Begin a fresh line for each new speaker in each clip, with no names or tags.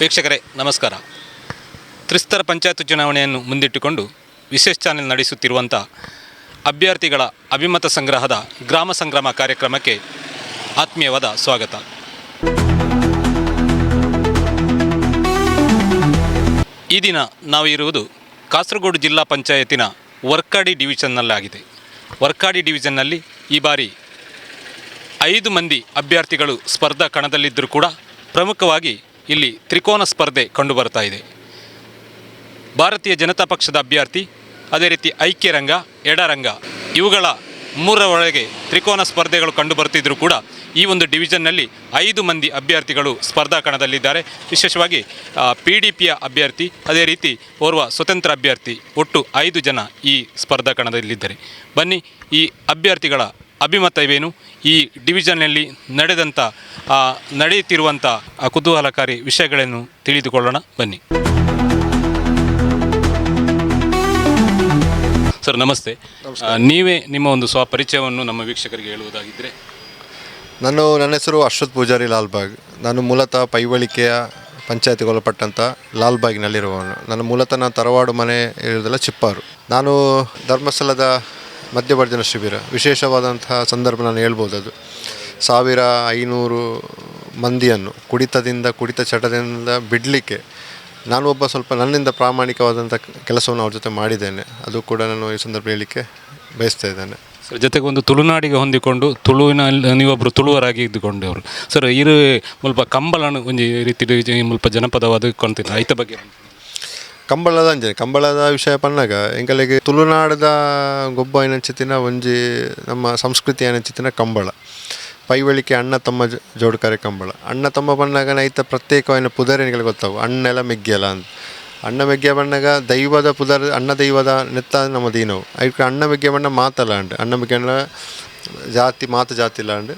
ವೀಕ್ಷಕರೇ, ನಮಸ್ಕಾರ. ತ್ರಿಸ್ತರ ಪಂಚಾಯತ್ ಚುನಾವಣೆಯನ್ನು ಮುಂದಿಟ್ಟುಕೊಂಡು ವಿಶೇಷ ಚಾನೆಲ್ ನಡೆಸುತ್ತಿರುವಂಥ ಅಭ್ಯರ್ಥಿಗಳ ಅಭಿಮತ ಸಂಗ್ರಹದ ಗ್ರಾಮ ಸಂಗ್ರಾಮ ಕಾರ್ಯಕ್ರಮಕ್ಕೆ ಆತ್ಮೀಯವಾದ ಸ್ವಾಗತ. ಈ ದಿನ ನಾವು ಇರುವುದು ಕಾಸರಗೋಡು ಜಿಲ್ಲಾ ಪಂಚಾಯತಿನ ವರ್ಕಾಡಿ ಡಿವಿಷನ್ನಲ್ಲಾಗಿದೆ. ವರ್ಕಾಡಿ ಡಿವಿಷನ್ನಲ್ಲಿ ಈ ಬಾರಿ ಐದು ಮಂದಿ ಅಭ್ಯರ್ಥಿಗಳು ಸ್ಪರ್ಧಾ ಕಣದಲ್ಲಿದ್ದರೂ ಕೂಡ ಪ್ರಮುಖವಾಗಿ ಇಲ್ಲಿ ತ್ರಿಕೋನ ಸ್ಪರ್ಧೆ ಕಂಡುಬರ್ತಾ ಇದೆ. ಭಾರತೀಯ ಜನತಾ ಪಕ್ಷದ ಅಭ್ಯರ್ಥಿ, ಅದೇ ರೀತಿ ಐಕ್ಯರಂಗ, ಎಡರಂಗ, ಇವುಗಳ ಮೂರರ ಒಳಗೆ ತ್ರಿಕೋನ ಸ್ಪರ್ಧೆಗಳು ಕಂಡುಬರ್ತಿದ್ದರೂ ಕೂಡ ಈ ಒಂದು ಡಿವಿಷನ್ನಲ್ಲಿ ಐದು ಮಂದಿ ಅಭ್ಯರ್ಥಿಗಳು ಸ್ಪರ್ಧಾ ಕಣದಲ್ಲಿದ್ದಾರೆ. ವಿಶೇಷವಾಗಿ ಪಿ ಡಿ ಪಿಯ ಅಭ್ಯರ್ಥಿ, ಅದೇ ರೀತಿ ಓರ್ವ ಸ್ವತಂತ್ರ ಅಭ್ಯರ್ಥಿ ಒಟ್ಟು ಐದು ಜನ ಈ ಸ್ಪರ್ಧಾ ಕಣದಲ್ಲಿದ್ದಾರೆ. ಬನ್ನಿ ಈ ಅಭ್ಯರ್ಥಿಗಳ ಅಭಿಮತವೇನು ಈ ಡಿವಿಷನ್ನಲ್ಲಿ ನಡೆದಂಥ ನಡೆಯುತ್ತಿರುವಂಥ ಆ ಕುತೂಹಲಕಾರಿ ವಿಷಯಗಳನ್ನು ತಿಳಿದುಕೊಳ್ಳೋಣ. ಬನ್ನಿ. ಸರ್ ನಮಸ್ತೆ. ನೀವೇ ನಿಮ್ಮ ಒಂದು ಸ್ವಪರಿಚಯವನ್ನು ನಮ್ಮ ವೀಕ್ಷಕರಿಗೆ ಹೇಳುವುದಾಗಿದ್ದರೆ
ನಾನು ನನ್ನ ಹೆಸರು ಅಶ್ವಥ್ ಪೂಜಾರಿ ಲಾಲ್ಬಾಗ್. ನಾನು ಮೂಲತಃ ಪೈವಳಿಕೆಯ ಪಂಚಾಯತಿಗೆ ಒಳಪಟ್ಟಂಥ ಲಾಲ್ಬಾಗ್ನಲ್ಲಿರುವವನು. ನನ್ನ ಮೂಲತಃ ನಾನು ತರವಾಡು ಮನೆ ಇರೋದೆಲ್ಲ ಚಿಪ್ಪಾರು. ನಾನು ಧರ್ಮಸ್ಥಳದ ಮಧ್ಯಭರ್ಜನ ಶಿಬಿರ. ವಿಶೇಷವಾದಂತಹ ಸಂದರ್ಭ ನಾನು ಹೇಳ್ಬೋದು ಅದು. ಸಾವಿರ ಐನೂರು ಮಂದಿಯನ್ನು ಕುಡಿತದಿಂದ, ಕುಡಿತ ಚಟದಿಂದ ಬಿಡಲಿಕ್ಕೆ ನಾನು ಒಬ್ಬ ಸ್ವಲ್ಪ ನನ್ನಿಂದ ಪ್ರಾಮಾಣಿಕವಾದಂಥ ಕೆಲಸವನ್ನು ಅವ್ರ ಜೊತೆ ಮಾಡಿದ್ದೇನೆ. ಅದು ಕೂಡ ನಾನು ಈ ಸಂದರ್ಭ ಹೇಳಲಿಕ್ಕೆ ಬಯಸ್ತಾ ಇದ್ದೇನೆ.
ಸರ್, ಜೊತೆಗೆ ಒಂದು ತುಳುನಾಡಿಗೆ ಹೊಂದಿಕೊಂಡು ತುಳುವಿನಲ್ಲಿ ನೀವೊಬ್ಬರು ತುಳುವರಾಗಿ ಇದ್ದುಕೊಂಡವರು. ಸರ್ ಇರು ಸ್ವಲ್ಪ ಕಂಬಳ ಒಂಜಿ ರೀತಿ ಸ್ವಲ್ಪ ಜನಪದವಾದ ಕೊಂತಿದ್ದ ಐತ ಬಗ್ಗೆ.
ಕಂಬಳದ ಅಂಜನೆ, ಕಂಬಳದ ವಿಷಯ ಪನ್ನಗ ಎಂಕಲೆಗೆ ತುಳುನಾಡದ ಗೊಬ್ಬ ಏನಂಚಿತ್ತಿನ ಒಂಜಿ ನಮ್ಮ ಸಂಸ್ಕೃತಿ ಏನಂಚಿತ್ತಿನ ಕಂಬಳ. ಪೈವಳಿಕೆ ಅಣ್ಣ ತಮ್ಮ ಜೋಡ್ಕಾರೆ ಕಂಬಳ. ಅಣ್ಣ ತಮ್ಮ ಬಣ್ಣಗ ನೈತ ಪ್ರತ್ಯೇಕವಾದ ಪುದರಿನಿಗಳು ಗೊತ್ತಾವು. ಅಣ್ಣೆಲ್ಲ ಮೆಗ್ಗೆಲ್ಲ ಅಂತ. ಅಣ್ಣ ಮೆಗ್ಗೆ ಬಣ್ಣಗ ದೈವದ ಪುದರ್, ಅಣ್ಣ ದೈವದ ನೆತ್ತ ನಮ್ಮ ದೀನವು. ಅದಕ್ಕೆ ಅಣ್ಣ ಮೆಗ್ಗೆ ಬಣ್ಣ ಮಾತಲ್ಲ ಅಂಡ್ ಅಣ್ಣ ಮೆಗ್ಗೆ ಜಾತಿ, ಮಾತು ಜಾತಿ ಇಲ್ಲಾಂಡ್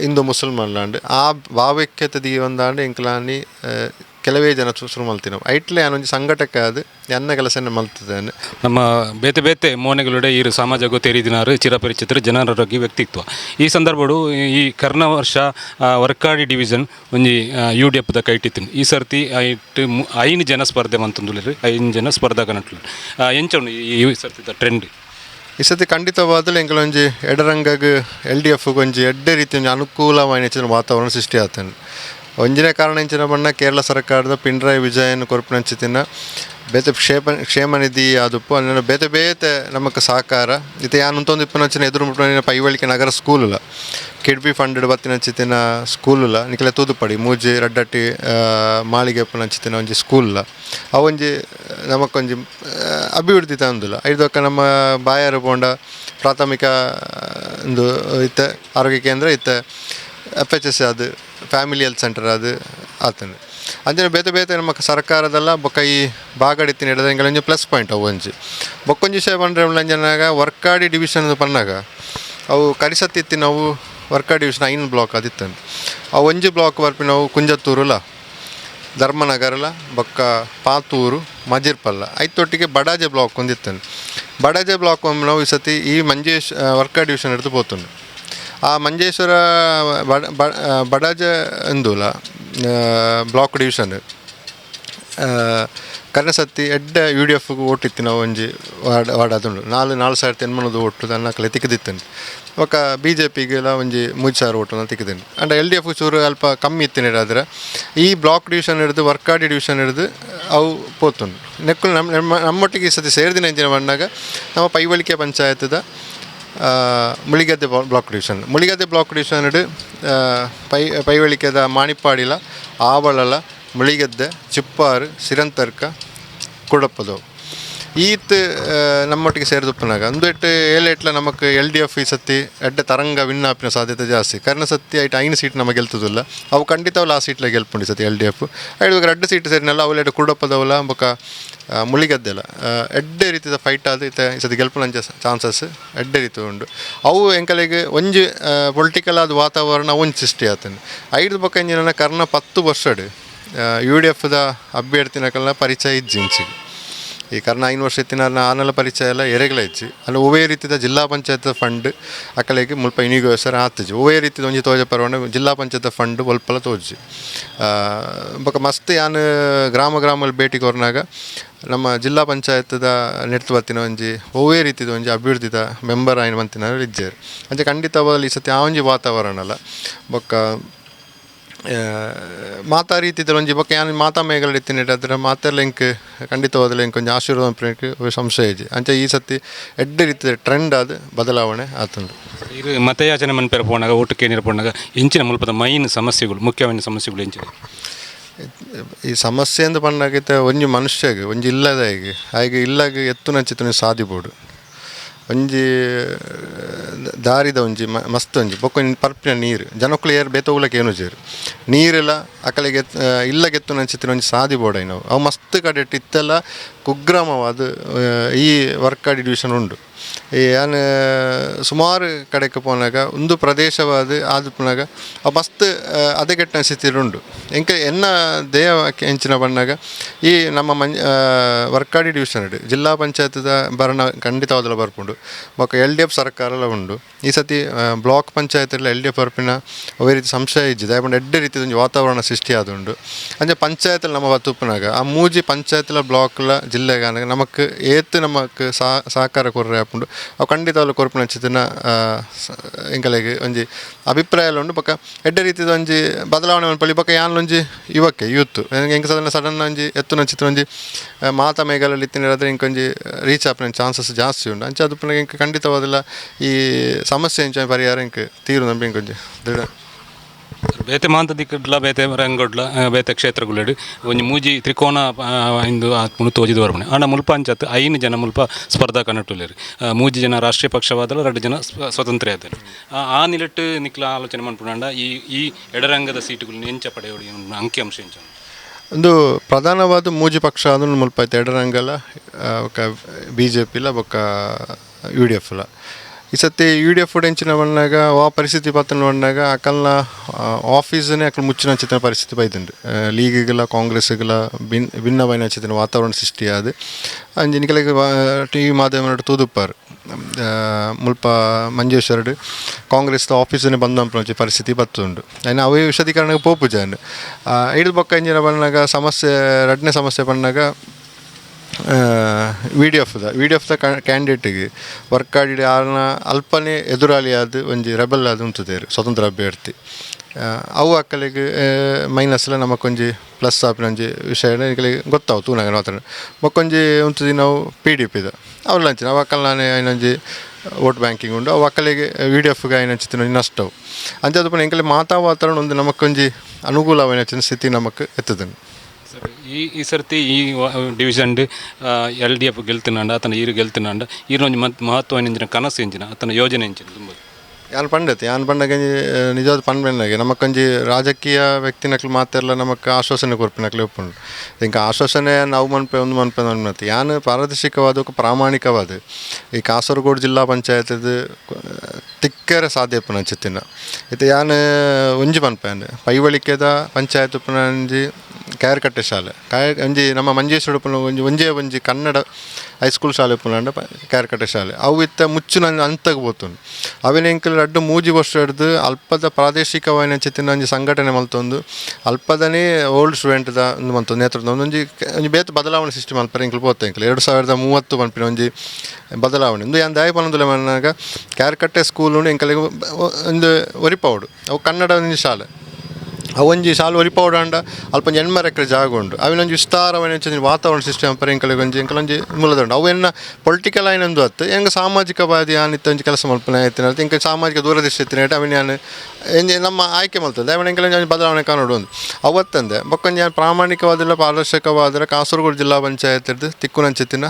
ಹಿಂದೂ ಮುಸಲ್ಮಾನ್ಲಾಂಡ್ ಆ ಭಾವೈಕ್ಯತೆ ದೀವಂದಾಂಡ್ ಎಂಕ್ಲಾನಿ ಕೆಲವೇ ಜನ ಶು- ಶುರು ಮಲ್ತಿನ. ಐಟ್ಲೆ ಅನ್ನೊಂದು ಸಂಘಟಕ ಅದು ಎನ್ನ ಕೆಲಸನ ಮಲ್ತಿದ್ದೇನೆ.
ನಮ್ಮ ಬೇತೆ ಬೇತೆ ಮೋನೆಗಳುಡೆ ಈ ಸಮಾಜ ಗೊತ್ತೇರಿದಿನಾರು ಚಿರಪರಿಚಿತರು ರೋಗಿ ವ್ಯಕ್ತಿತ್ವ. ಈ ಸಂದರ್ಭಡು ಈ ಕರ್ನ ವರ್ಷ ಆ, ವರ್ಕಾಡಿ ಡಿವಿಷನ್ ಒಂಜಿ ಯು ಡಿ ಕೈಟಿತ್ತಿನ ಈ ಸರ್ತಿ ಐಟ್ ಮು- ಐನು ಜನ ಸ್ಪರ್ಧೆ ಮಂತಂದುಲ್ಲೆರ್ ಐನು ಜನ ಸ್ಪರ್ಧಾ ನಟ್ಲು ಎಂಚ ಉಂಡು ಈ ಈ ಸರ್ತಿದ ಟ್ರೆಂಡ್.
ಈ ಸತಿ ಖಂಡಿತವಾದಲು ಎಂಕಲೊಂಜಿ ಎಡರಂಗಗ್ ಎಲ್ ಡಿ ಎಫ್ ಒಂಜಿ ಎಡ್ಡೆ ರೀತಿ ಒಂಜಿ ಅನುಕೂಲವಾದ ಹೆಚ್ಚಿನ ವಾತಾವರಣ ಸೃಷ್ಟಿ ಆತನು. ಒಂಜನೇ ಕಾರಣ ಇಂಚಿನ ಬಣ್ಣ ಕೇರಳ ಸರ್ಕಾರದ ಪಿಣರಾಯಿ ವಿಜಯನ್ ಕೊರ್ಪುನಂಚಿತಿನ ಬೇತೆ ಕ್ಷೇಮ ಕ್ಷೇಮ ನಿಧಿ ಆದುಪ್ಪು. ಅಲ್ಲಿನ ಬೇತೆ ಬೇತೆ ನಮಕ್ ಸಹಕಾರ. ಇತ್ತೆ ಯಾನ್ ಉಂತೊಂದು ಇಪ್ಪನಂಚಿನ ಎದುರು ಮುಟ್ಟಿನ ಪೈವಳಿಕೆ ನಗರ ಸ್ಕೂಲುಲ ಕಿಡ್ಬಿ ಫಂಡೆಡ್ ಬತ್ತಿನಂಚಿತಿನ ಸ್ಕೂಲುಲ ನಿಖಲೆ ತೂದುಪಡಿ ಮೂಜಿ, ರಡ್ಡಟ್ಟಿ ಮಾಳಿಗೆ ಪನಂಚಿತಿನ ಒಂಜಿ ಸ್ಕೂಲ್ಲ ಅವೊಂಜಿ ನಮಕೊಂಜಿ ಅಭಿವೃದ್ಧಿ ತಂದುಲ. ಐದೊಕ್ಕ ನಮ್ಮ ಬಾಯಾರು ಪೋಂಡ ಪ್ರಾಥಮಿಕ ಒಂದು ಇತ್ತೆ, ಆರೋಗ್ಯ ಕೇಂದ್ರ ಇತ್ತೆ. ಎಫ್ ಎಚ್ ಎಸ್ ಅದು ಫ್ಯಾಮಿಲಿ ಹೆಲ್ತ್ ಸೆಂಟರ್ ಅದು ಆತನೆ ಅಂಜನೆ ಬೇತೆ ಬೇತೆ ನಮ್ಮ ಸರ್ಕಾರದಲ್ಲ ಬೊಕ್ಕ ಈ ಬಾಗಡಿತ್ತಿನ ಒಂಜಿ ಪ್ಲಸ್ ಪಾಯಿಂಟ್ ಅವು ಒಂಜಿ. ಬೊಕ್ಕೊಂಜಿ ವಿಷಯ ಬಂದರೆ ಅಂಜನಾಗ ವರ್ಕಾಡಿ ಡಿವಿಷನ್ ಪನ್ನಾಗ ಅವು ಕರಿಸತ್ತಿತ್ತಿನ ಅವು ವರ್ಕಾಡಿ ಡಿವಿಷನ್ ಐನ್ ಬ್ಲಾಕ್ ಅದಿತ್ತನು ಅವು ಒಂಜಿ ಬ್ಲಾಕ್ ಬರ್ಪಿನವು ಕುಂಜತ್ತೂರುಲ ಧರ್ಮನಗರಲ ಬೊಕ್ಕ ಪಾತೂರು, ಮಜಿರ್ಪಲ್ಲ. ಐತೊಟ್ಟಿಗೆ ಬಡಾಜೆ ಬ್ಲಾಕ್ ಹೊಂದಿತ್ತಂತ ಬಡಾಜೆ ಬ್ಲಾಕ್ ನಾವು ಈ ಸತಿ ಈ ಮಂಜೇಶ್ ವರ್ಕಾ ಡಿವಿಷನ್ ಹಿಡಿದು ಹೋತುಂಡು ಆ ಮಂಜೇಶ್ವರ, ಬಡ ಬಡ ಬ್ಲಾಕ್ ಡಿವಿಷನ್. ಕರ್ಣಸತ್ತಿ ಎಡ್ಡ ಯು ಡಿ ಎಫ್ಗೆ ಓಟಿತ್ತು ನಾವು ಒಂಜಿ ವಾರ್ಡ್ ಅದುಂಡು ನಾಲ್ ನಾಲ್ಕು ಸಾವಿರದ ಎನ್ಮನದು ಓಟು ತನ್ನಕಲೆ ತಿಕ್ಕದಿತ್ತೇನೆ ಒಕ್ಕ ಬಿ ಜೆ ಪಿಗೆಲ್ಲ ಒಂಜಿ ಮೂಜಿ ಸಾವಿರ ಓಟು ನಾನು ತಿಕ್ಕಿದ್ದೇನೆ ಅಂಡ್ ಎಲ್ ಡಿ ಎಫ್ ಚೂರು ಅಲ್ಪ ಕಮ್ಮಿ ಇತ್ತಿನ ಆದರೆ, ಈ ಬ್ಲಾಕ್ ಡಿವಿಷನ್ ಹಿಡಿದು, ವರ್ಕಾಡಿ ಡಿವಿಷನ್ ಹಿಡಿದು ಅವು ಪೋತುಂಡು ನೆಕ್ಕಲು ನಮ್ಮ ನಮ್ಮ, ನಮ್ಮೊಟ್ಟಿಗೆ ಈ ಸತಿ ಸೇರಿದಿನ ಎಂಜಿನ ಬಂದಾಗ, ನಮ್ಮ ಪೈವಳಿಕೆ ಪಂಚಾಯತದ Muligadde blah- block division Muligadde block division ಹಿಡು ಆ, ಪೈ ಪೈವಳಿಕೆದ ಮಾಣಿಪ್ಪಾಡಿಲ ಆವಳಲ ಮುಳಿಗದ್ದೆ ಚಿಪ್ಪಾರು ಸಿರಂತರ್ಕ ಕುಡಪ್ಪದವು ನಮ್ಮೊಟ್ಟಿಗೆ ಸೇರಿದುಪ್ಪನಾಗ ಒಂದು ಎಟ್ಟು ಏಳು ಎಟ್ಲ ನಮಕ್ ಎಲ್ ಡಿ ಎಫ್ ಈ ಸತಿ ಎಡ್ಡೆ ತರಂಗ ವಿನ್ ಆಪಿನ ಸಾಧ್ಯತೆ ಜಾಸ್ತಿ. ಐಟ್ ಐನು ಸೀಟ್ ನಮಗೆ ಗೆಲ್ತದಿಲ್ಲ. ಅವು ಖಂಡಿತವಲ್ಲ ಆ ಸೀಟ್ಲಾಗ ಗೆಲ್ಪುಂಡು ಸತಿ ಎಲ್ ಡಿ ಎಫ್. ಇವಾಗ ಎರಡು ಸೀಟ್ ಸೇರಿನಲ್ಲ ಅವಳು ಎಡ್ಡೆ ಕುಡಪ್ಪದವಲ್ಲ ಬೊಕ ಆ, ಮುಳಿಗದ್ದೆಲ್ಲ. ಎಡ್ಡೆ ರೀತಿಯ ಫೈಟ್ ಆದ ಈ ಸತಿ ಗೆಲ್ಪುನಂಚ ಚಾನ್ಸಸ್ ಎಡ್ಡೆ ರೀತಿ ಉಂಡು ಅವು ಎಂಕಲೆಗೆ ಒಂಜಿ ಪೊಲಿಟಿಕಲ್ ಆದ ವಾತಾವರಣ ಒಂಜಿ ಸೃಷ್ಟಿ ಆತನು ಐದು ಬಕ್ಕ ಇಂಜಿನ ಕರ್ನ ಪತ್ತು ವರ್ಷಡ್ ಯು ಡಿ ಎಫ್ದ ಅಭ್ಯರ್ಥಿನಕಲ್ನ ಪರಿಚಯ ಇಜ್ಜಿಂಚಿಗೆ. ಈ ಕಾರಣ ಐನು ವರ್ಷತ್ತಿನ ಆನಲ ಪರಿಚಯ ಎಲ್ಲ ಎರೆಗಳ ಹೆಚ್ಚು ಅಲ್ಲಿ ಒವೇ ರೀತಿದ ಜಿಲ್ಲಾ ಪಂಚಾಯತ್ ಫಂಡ್ ಅಕ್ಕಲಿಗೆ ಮುಲ್ಪ ಇನಿಗೋ ಹೆಸರು ಆತಜಿ ಒವೇ ರೀತಿದ ಒಂಜಿ ತೋಜ ಪರವಾನ ಜಿಲ್ಲಾ ಪಂಚಾಯತ್ ಫಂಡ್ ಒಲ್ಪಲ ತೋಜಿ ಬೊಕ ಮಸ್ತ್ ಯಾನು ಗ್ರಾಮ ಗ್ರಾಮಲ್ಲಿ ಭೇಟಿ ಕೊರ್ನಾಗ ನಮ್ಮ ಜಿಲ್ಲಾ ಪಂಚಾಯತ್ದ ನೆಟ್ವತ್ತಿನ ಒಂಜಿ ಒವೇ ರೀತಿದ ಒಂಜಿ ಅಭಿವೃದ್ಧಿದ ಮೆಂಬರ್ ಆಯ್ನ ಮಂತಿನ ಇಜ್ಜೇರು. ಅಂಚೆ ಖಂಡಿತವಾಗಲಿ ಈ ಸತಿ ಆ ಒಂಜಿ ವಾತಾವರಣ ಅಲ್ಲ. ಬೊಕ್ಕ ಮಾತಾ ರೀತಿದಲ್ಲಿ ಒಂಜಿ ಬೊಕ್ಕ ಯಾನ್ ಮಾತಾ ಮೇಗಲ ಇತ್ತಿನ ಮಾತೆಲ್ಲ ಇಂಕ್ ಖಂಡಿತವಾದಲ್ಲಿ ಇಂಕ್ ಒಂಜಿ ಆಶೀರ್ವಾದ ಪ್ರೇಕ್ ಸಂಶಯ ಇದೆ. ಅಂಚೆ ಈ ಸತಿ ಎಡ್ಡೆ ರೀತಿಯ ಟ್ರೆಂಡ್ ಅದು ಬದಲಾವಣೆ ಆತುಂಡು.
ಇದು ಮತಯಾಚನೆ ಮನ್ಪೆರ ಪೋಣಾಗ ಓಟು ಕೇಂದ್ರ ಪೋಣಾಗ ಇಂಚಿನ ಮುಲ್ಪದ ಮೈನ್ ಸಮಸ್ಯೆಗಳು ಮುಖ್ಯವಾದ ಸಮಸ್ಯೆಗಳು ಇಂಚಿನ
ಈ ಸಮಸ್ಯೆ ಎಂದು ಪಂಡಾಗಿತ್ತ ಒಂಜಿ ಮನುಷ್ಯಗೆ ಒಂಜಿ ಇಲ್ಲದ ಹೇಗೆ ಹಾಗೆ ಇಲ್ಲಾಗ ಎತ್ತು ನಚ್ಚಿತ್ತು ಸಾದಿಬೋಡು ಒಂಜಿ, ದಾರಿದ ಒಂಜಿ ಮ- ಮಸ್ತ್ ಒಂಜಿ, ಬೊಕ್ಕ ಪರ್ಪಿನ ನೀರು. ಜನಕ್ಕಳು ಏರು ಬೇತೋಗ್ಲಕ್ಕೆ ಏನು ಜೇರು. ನೀರೆಲ್ಲ ಅಕಲಿಗೆ ಇಲ್ಲ ಗೆತ್ತು ನಚ್ಚಿತ್ತಿನ ಒಂಜಿ ಸಾದಿ ಬೋಡೈ ನಾವು. ಅವು ಮಸ್ತ್ ಕಡೆ ಇತ್ತೆಲ್ಲ ಕುಗ್ರಾಮವಾದ ಈ ವರ್ಕಾಡಿ ಡಿವಿಷನ್ ಉಂಡು ಯಾನ್ ಸುಮಾರು ಕಡೆಗೆ ಪೋನಾಗ ಒಂದು ಪ್ರದೇಶವಾದ ಆದ ಆ ಮಸ್ತ್ ಅದಗೆಟ್ಟ ಸ್ಥಿತಿಲುಂಡು ಎಂಕ ಎನ್ನ ದೇಹ ಹೆಂಚಿನ ಬಣ್ಣಾಗ ಈ ನಮ್ಮ ಮಂಜ ವರ್ಕಾಡಿ ಡಿವಿಷನ್ ಇಡು ಜಿಲ್ಲಾ ಪಂಚಾಯತ್ದ ಭರಣ ಖಂಡಿತವಾದಲ್ಲ ಬರ್ಪುಂಡು ಬೊಕ್ಕ ಎಲ್ ಡಿ ಎಫ್ ಸರ್ಕಾರ ಎಲ್ಲ ಉಂಡು ಈ ಸತಿ ಬ್ಲಾಕ್ ಪಂಚಾಯತ್ ಎಲ್ಲ ಎಲ್ ಡಿ ಎಫ್ ಬರ್ಪಿನ ಅವೇ ರೀತಿ ಸಂಶಯ ಇಜ್ಜಿದೆ ಯಾಕಂದ್ರೆ ಎಡ್ಡೆ ರೀತಿಯ ಒಂದು ವಾತಾವರಣ ಸೃಷ್ಟಿ ಆದುಂಡು ಅಂದರೆ ಪಂಚಾಯತ್ ನಮ್ಮ ಬತ್ತುಪ್ಪನಾಗ ಆ ಮೂಜಿ ಪಂಚಾಯತ್ಲ ಬ್ಲಾಕ್ಲ ಜಿಲ್ಲೆಗ ನಮಕ್ ಏತ್ ನಮಕ್ ಸಾ ಸಹಕಾರ ಕೊರ್ರೆ ಆಪುಂಡು ಅವು ಖಂಡಿತವಾಗ್ಲೂ ಕೊರ್ಪುನ ಚಿತ್ತಿನ ಎಂಕಲೆಗೆ ಒಂಜಿ ಅಭಿಪ್ರಾಯ ಉಂಡು ಪಕ್ಕ ಎಡ್ಡೆ ರೀತಿದ ಒಂಜಿ ಬದಲಾವಣೆ ಮನ್ಪಲ್ಲಿ ಪಕ್ಕ ಯಾನ್ ಒಂಜಿ ಯುವಕ್ಕೆ ಯೂತ್ ಎಂಕ ಸದನ ಸಡನ್ ಒಂಜಿ ಎತ್ತುನ ಚಿತ್ರ ಒಂಜಿ ಮಾತಾ ಮೇಘಲಲ್ಲಿ ಇತ್ತಿನಾದ್ರೆ ಇಂಕೊಂಜಿ ರೀಚ್ ಆಪಿನ ಚಾನ್ಸಸ್ ಜಾಸ್ತಿ ಉಂಡು ಅಂಚೆ ಅದು ಪುನಃ ಇಂಕ ಖಂಡಿತವಾದಿಲ್ಲ ಈ ಸಮಸ್ಯೆ ಇಂಚ ಪರಿಹಾರ ಇಂಕ ತೀರು ನಂಬಿ ಇಂಕೊಂಜಿ ದೃಢ
ಬೇತೆ ಮಾಂತ ದಿಕ್ಕಡ್ಲ ಬೇತೆ ರಂಗಡ್ಲ ಬೇತೆ ಕ್ಷೇತ್ರಗುಲೆಡ್ ಒಂಜಿ ಮೂಜಿ ತ್ರಿಕೋನ ಇಂದು ಆತ್ಮನು ತೋಜಿದು ಬರ್ಬಣೆ. ಅಣ್ಣ ಮುಲ್ಪ ಅಂಚಾತ್ ಐನು ಜನ ಮುಲ್ಪ ಸ್ಪರ್ಧಾ ಕನ್ನಟ್ಟುಲೇರು ಮೂಜಿ ಜನ ರಾಷ್ಟ್ರೀಯ ಪಕ್ಷವಾದಲು ಎರಡು ಜನ ಸ್ವ- ಸ್ವತಂತ್ರ ಆದರು. ಆ ನಿಲಟ್ಟು ನಿಕ್ಲ ಆಲೋಚನೆ ಮಾಡ್ಕೊಂಡ ಈ ಈ ಎಡರಂಗದ ಸೀಟುಗಳನ್ನ ಎಂಚ ಪಡೆಯೋಡಿ ಅಂಕಿಅಂಶ ಎಂಚ
ಒಂದು ಪ್ರಧಾನವಾದ ಮೂಜಿ ಪಕ್ಷ ಅದನ್ನು ಮುಲ್ಪ ಎಡರಂಗಲ ಬಿ ಜೆ ಪಿಲ ಬೊಕ್ಕ ಯು ಡಿ ಎಫ್ಲ ಈ ಸತಿ ವಿಡಿಯೋ ಫುಟೇಜ್ನ ಬಂದಾಗ ಆ ಪರಿಸ್ಥಿತಿ ಪತ್ತನ ಬಂದಾಗ ಅಕಲ್ನ ಆಫೀಸನ್ನೇ ಅಕಲ್ ಮುಚ್ಚಿನ ಚಿತ್ರ ಪರಿಸ್ಥಿತಿ ಬೈದುಂಡು ಲೀಗಿಗೆಲ್ಲ, ಕಾಂಗ್ರೆಸ್ಗೆಲ್ಲ ಭಿನ್ ಭಿನ್ನ ಬೈನ ಚಿತ್ರ ವಾತಾವರಣ ಸೃಷ್ಟಿಯಾದ. ಅಂಜಿ ನಿಕಲೆಗೆ ಟಿವಿ ವಿ ಮಾಧ್ಯಮ ತೂದುಪ್ಪಾರು. ಮುಲ್ಪ ಕಾಂಗ್ರೆಸ್ ಕಾಂಗ್ರೆಸ್ದ ಆಫೀಸನ್ನೇ ಬಂದಂಪಿ ಪರಿಸ್ಥಿತಿ ಬತ್ತುಂಡು ಆಯ್ನ ಅವೇ ವಿಷದೀಕರಣಕ್ಕೆ ಪೋಪುಜಾನು ಇಡಲ್ ಪಕ್ಕ ಇಂಜಿನ ಬಂದಾಗ, ಸಮಸ್ಯೆ, ರಡ್ನೇ ಸಮಸ್ಯೆ ಬಂದಾಗ ವಿ ಡಿ ದ. ವಿ ಡಿ ದ ಕ್ಯಾಂಡಿಡೇಟಿಗೆ ಆರ್ನ ಅಲ್ಪನೇ ಎದುರಾಳಿ ಆದ ಒಂಜಿ ರೆಬಲ್ ಆದ ಉಂತುದೇರು ಸ್ವತಂತ್ರ ಅಭ್ಯರ್ಥಿ. ಅವು ಅಕ್ಕಲಿಗೆ ಮೈನಸ್ಲ ನಮಕೊಂಜಿ ಪ್ಲಸ್ ಆಪಿನ ಒಂಜಿ ವಿಷಯ ನಿಕಲಿಗೆ ಗೊತ್ತಾವು, ತೂನಾಗ ಮಾತ್ರ. ಬೊಕ್ಕೊಂಜಿ ಉಂತದಿ ನಾವು ಪಿ ಡಿ ಪಿದ ಅವ್ರು ಲಂಚಿನ ಅವು ಅಕ್ಕಲ್ ನಾನೇ ಐನೊಂಜಿ ವೋಟ್ ಬ್ಯಾಂಕಿಂಗ್ ಉಂಡು ಅವು ಅಕ್ಕಲಿಗೆ ವಿ ಡಿ ಎಫ್ಗೆ ಐನ ಚಿತ್ತಿನ ನಷ್ಟವು ಅಂಚೆ ಅದು ಎಂಕಲಿ ಮಾತಾ ವಾತಾವರಣ ಒಂದು ನಮಕೊಂಜಿ ಅನುಕೂಲమైన ಸ್ಥಿತಿ ನಮಕ್ ಎತ್ತದನು
ಈ ಈ ಸರ್ತಿ ಈ ಡಿವಿಷನ್ ಎಲ್ ಡಿ ಎಫ್ ಗೆಲ್ತಿನಾಂಡ ಅತನ ಈರು ಗೆಲ್ತಿನಾಂಡ ಈರೊಂದು ಮತ್ ಮಹತ್ವ ಎಂಚಿನ ಕನಸು ಎಂಚಿನ ಅತನ ಯೋಜನೆ ಎಂಚಿನ ತುಂಬ?
ಯಾನ್ ಪಂಡತಿ, ಯಾನ್ ಪಂಡಗೆ ನಿಜವಾದ ಪಂಡ್ಬೆನ್ನಾಗೆ ನಮಕ್ಕಂಜಿ ರಾಜಕೀಯ ವ್ಯಕ್ತಿನಕ್ಲು ಮಾತೆಲ್ಲ ನಮಕ್ ಆಶ್ವಾಸನೆ ಕೊರ್ಪಿನಕ್ಲೆ ಒಪ್ಪುಂಡು ಇಂಕ ಆಶ್ವಾಸನೆ ನಾವು ಮನ್ಪೆ, ಒಂದು ಮನ್ಪೆ ಮನ್ಪೆ. ಯಾನ್ ಪಾರದರ್ಶಕವಾದ ಪ್ರಾಮಾಣಿಕವಾದ, ಈ ಕಾಸರಗೋಡು ಜಿಲ್ಲಾ ಪಂಚಾಯತ್ದು ತಿಕ್ಕರೆ ಸಾಧ್ಯ ಇಪ್ಪನ ಚಿತ್ತಿನ ಇದು ಯಾನ್ ಒಂಜಿ ಅಂದೆ ಪೈವಳಿಕೆದ ಪಂಚಾಯತ್ ಉಪ್ಪುನ ಕೇರ್ಕಟ್ಟೆ ಶಾಲೆ. കയർ ಒಂಜಿ ನಮ್ಮ ಮಂಜೇಶ್ವರ ಉಪ್ಪುನ ಒಂಜಿ, ಒಂಜೇ ಒಂಜಿ ಕನ್ನಡ ಹೈಸ್ಕೂಲ್ ಶಾಲೆ ಪುನಂಡ ಕೇರ್ಕಟ್ಟೆ ಶಾಲೆ. ಅವು ಇತ್ತ ಮುಚ್ಚು ನಾನು ಅಂತಗೆ ಬೋತುಂಡು ಅವೆನೆಂಕಲ್ ಅಡ್ಡು ಮೂಜಿ ವರ್ಷ ಹಿಡ್ದು ಅಲ್ಪದ ಪ್ರಾದೇಶಿಕವಾಯಿನ ಚಿತ್ತಿನ ಒಂಜಿ ಸಂಘಟನೆ ಮಲ್ತೊಂದು. ಅಲ್ಪದನೇ ಓಲ್ಡ್ ಸ್ಟೂಡೆಂಟ್ದ ಒಂದು ಮಲ್ತೊಂದು ನೇತೃತ್ವ ಒಂದು ಒಂಜಿ ಬೇತ ಬದಲಾವಣೆ ಸಿಸ್ಟಮ್ ಅಲ್ಪ ಎಂಕಲ್ ಪೋತ ಎಂಕಲ್ ಎರಡು ಸಾವಿರದ ಮೂವತ್ತು ಮಲ್ಪಿನ ಒಂಜಿ ಬದಲಾವಣೆ. ಒಂದು ಏನು ದಾಯ ಪನಂದುಲ ಮನ್ನಾಗ ಕ್ಯಾರ್ಕಟ್ಟೆ ಸ್ಕೂಲು ಎಂಕಲಿಗೆ ಒಂದು ಒರಿಪೌಡು. ಅವು ಕನ್ನಡ ಒಂದು ಶಾಲೆ. ಅವೊಂಜಿ ಶಾಲು ಒರಿಪೌಡ ಅಂಡ ಅಲ್ಪ ಎಣ್ಮರ ಎಕರೆ ಜಾಗ ಉಂಡು ಅವಿನೊಂಜಿ ವಿಸ್ತಾರమైన ವಾತಾವರಣ ಸಿಸ್ಟಮ್ ಪರ ಗಂಜಿ ಒಂಜಿ ಎಂಕಲೊಂಜಿ ಉಂಡು ಅವೆನ್ನ ಪೊಲಿಟಿಕಲ್ ಆಯ್ನೊಂದು ಅತ್ತು. ಹೆಂಗ ಸಾಮಾಜಿಕವಾದಿ ಆನಿತ್ತ ಒಂಜಿ ಕೆಲಸ ಮಲ್ಪನೆ ಆಯ್ತಿನ ಹಿಂಗೆ ಸಾಮಾಜಿಕ ದೂರದೃಷ್ಟಿ ಎತ್ತಿನ ಅವಿನ ಯಾನು ಎಂಜಿ ನಮ್ಮ ಆಯ್ಕೆ ಮಲ್ತದೆ. ಅವನ ಎಂಕಲ ಬದಲಾವಣೆ ಕಾಣೋಡು ಒಂದು. ಅವತ್ತಂದೆ ಬೊಕ್ಕೊಂಜಿ ಪ್ರಾಮಾಣಿಕವಾದಿಲ್ಲ ಪಾರದರ್ಶಕವಾದರೆ ಕಾಸರಗೋಡು ಜಿಲ್ಲಾ ಪಂಚಾಯತ್ ತಿಕ್ಕುನಂಚಿತ್ತಿನ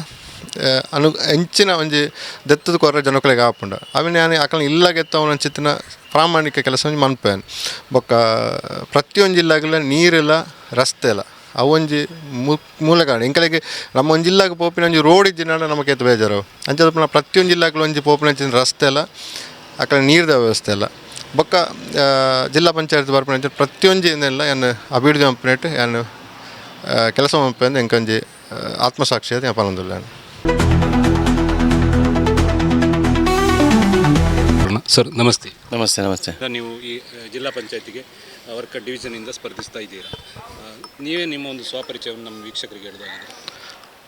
ಅನು ಹೆಂಚಿನ ಒಂಜಿ ದೆತ್ತದ ಕೊರೆ ಜನಕ್ಕಳಿಗೆ ಆಪುಂಡ ಅವೆನ್ ಯಾನ್ ಅಕಲ್ನ ಇಲ್ಲ ಗೆತ್ತವನ ಚಿತ್ತಿನ ಪ್ರಾಮಾಣಿಕ ಕೆಲಸ ಒಂಜಿ ಮನ್ಪೇನ್ ಬೊಕ್ಕ ಪ್ರತಿಯೊಂದು ಜಿಲ್ಲಾಗಲ ನೀರಿಲ್ಲ ರಸ್ತೆ ಇಲ್ಲ ಅವೊಂಜಿ ಮೂಲ ಕಾರಣ ಎಂಕಲೆಗೆ ನಮ್ಮ ಒಂದು ಜಿಲ್ಲಾಗ ಪೋಪಿನ ಒಂಜಿ ರೋಡ್ ಇದ್ದಿನ ನಮಗೆ ಎತ್ತು ಬೇಜಾರು ಅಂಚದ ಪ್ರತಿಯೊಂದು ಜಿಲ್ಲಾಗಲ ಒಂಜಿ ಪೋಪಿನ ಒಂಜಿ ರಸ್ತೆ ಇಲ್ಲ ಅಕಡೆ ನೀರ್ದ ವ್ಯವಸ್ಥೆ ಇಲ್ಲ ಬೊಕ್ಕ ಜಿಲ್ಲಾ ಪಂಚಾಯತ್ ಬರ್ಪಣ ಪ್ರತಿಯೊಂದು ಏನೆಲ್ಲ ಏನು ಅಭಿವೃದ್ಧಿ ಮಂಪನೇಟ್ ಏನು ಕೆಲಸ ಮಂಪೆ ಎಂಕೊಂಜಿ ಆತ್ಮಸಾಕ್ಷಿ ಅದು ಪಲಂದುಲ್ಲ
ಸರ್ ನಮಸ್ತೆ.
ನಮಸ್ತೆ ನಮಸ್ತೆ.
ಸರ್, ನೀವು ಈ ಜಿಲ್ಲಾ ಪಂಚಾಯತಿಗೆ ವರ್ಕ ಡಿವಿಷನಿಂದ ಸ್ಪರ್ಧಿಸ್ತಾ ಇದ್ದೀರಾ? ನೀವೇ ನಿಮ್ಮ ಒಂದು ಸ್ವಪರಿಚಯವನ್ನು ನಮ್ಮ ವೀಕ್ಷಕರಿಗೆ ಹೇಳಿದಾಗಿದೆ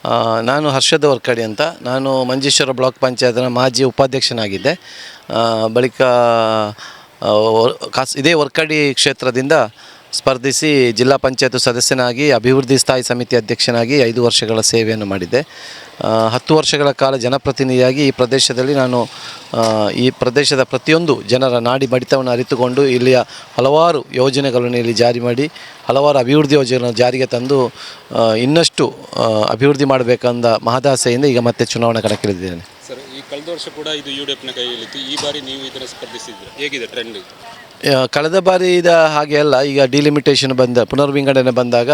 ಆ, ನಾನು ಹರ್ಷದ ವರ್ಕಡಿ ಅಂತ. ನಾನು ಮಂಜೇಶ್ವರ ಬ್ಲಾಕ್ ಪಂಚಾಯತ್ನ ಮಾಜಿ ಉಪಾಧ್ಯಕ್ಷನಾಗಿದ್ದೆ. ಆ, ಬಳಿಕ ಆ, ವರ್- ಕಾಸ್ ಇದೇ ವರ್ಕಡಿ ಕ್ಷೇತ್ರದಿಂದ ಸ್ಪರ್ಧಿಸಿ ಜಿಲ್ಲಾ ಪಂಚಾಯತ್ ಸದಸ್ಯನಾಗಿ, ಅಭಿವೃದ್ಧಿ ಸ್ಥಾಯಿ ಸಮಿತಿ ಅಧ್ಯಕ್ಷನಾಗಿ ಐದು ವರ್ಷಗಳ ಸೇವೆಯನ್ನು ಮಾಡಿದ್ದೆ. ಹತ್ತು ವರ್ಷಗಳ ಕಾಲ ಜನಪ್ರತಿನಿಧಿಯಾಗಿ ಈ ಪ್ರದೇಶದಲ್ಲಿ ನಾನು ಈ ಪ್ರದೇಶದ ಪ್ರತಿಯೊಂದು ಜನರ ನಾಡಿ ಬಡಿತವನ್ನು ಅರಿತುಕೊಂಡು ಇಲ್ಲಿಯ ಹಲವಾರು ಯೋಜನೆಗಳನ್ನು ಇಲ್ಲಿ ಜಾರಿ ಮಾಡಿ, ಹಲವಾರು ಅಭಿವೃದ್ಧಿ ಯೋಜನೆಗಳನ್ನು ಜಾರಿಗೆ ತಂದು ಇನ್ನಷ್ಟು ಅಭಿವೃದ್ಧಿ ಮಾಡಬೇಕಂದ ಮಹದಾಸೆಯಿಂದ ಈಗ ಮತ್ತೆ ಚುನಾವಣೆ ಕಣಕ್ಕಿಳಿದಿದ್ದೇನೆ.
ಸರ್, ಈ ಕಳೆದ ವರ್ಷ ಕೂಡ ಇದು ಯು ಡಿ ಎಫ್ನ ಕೈಯಲ್ಲಿತ್ತು. ಈ ಬಾರಿ ನೀವು ಇದನ್ನು ಸ್ಪರ್ಧಿಸಿದ್ದೀರಾ? ಹೇಗಿದೆ ಟ್ರೆಂಡ್
ಕಳೆದ ಇದ ಹಾಗೆ ಅಲ್ಲ ಈಗ ಡಿಲಿಮಿಟೇಷನ್ ಬಂದ ಪುನರ್ವಿಂಗಡಣೆ ಬಂದಾಗ